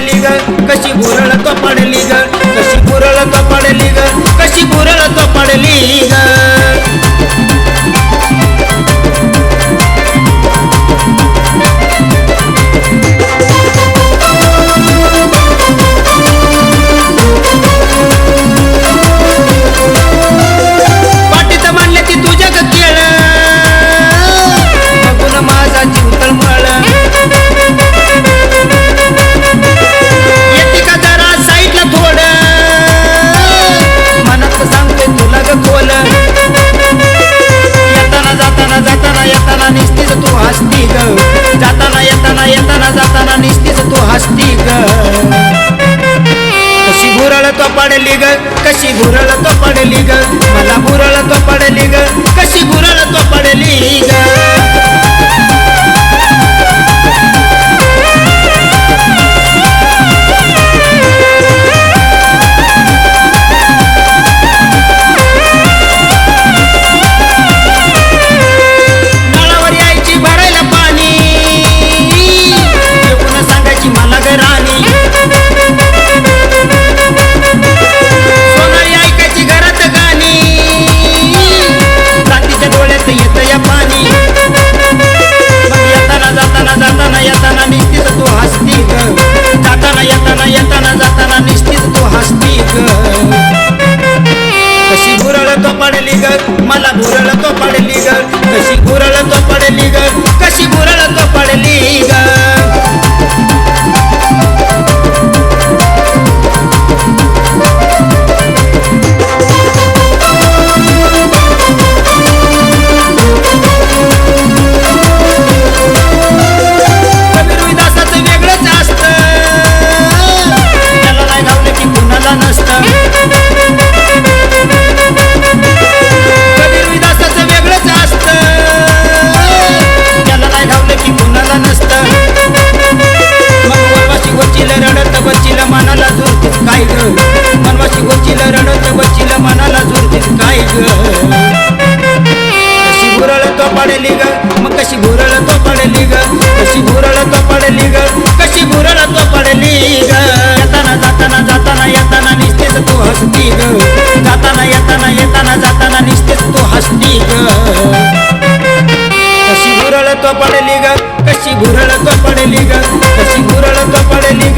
पडली ग? कशी घोरळ तो पडली ग? निस्तीच तू हसती ग. जाताना येताना येताना जाताना निस्तीच तू हसती ग. कशी भुरळ तो पडली ग कशी भुरळ तो पडली ग. मला भुरळ तो पडली पडली गर मला भुरळ तो पडली गर कशी भुरळ तो पडली गर कशी भुरळ तो कशी घुरळ तो पडली ग? कशी घुरळ तो पडली ग? कशी घुरळ तो पडली ग? येताना जाताना जाताना येताना निसतेच तू हसती ग. जाताना येताना येताना जाताना निसतेच तू हसती ग. कशी भुरळ तो पडली ग? कशी घुरळ तो पडली ग? कशी घुरळ तो पडली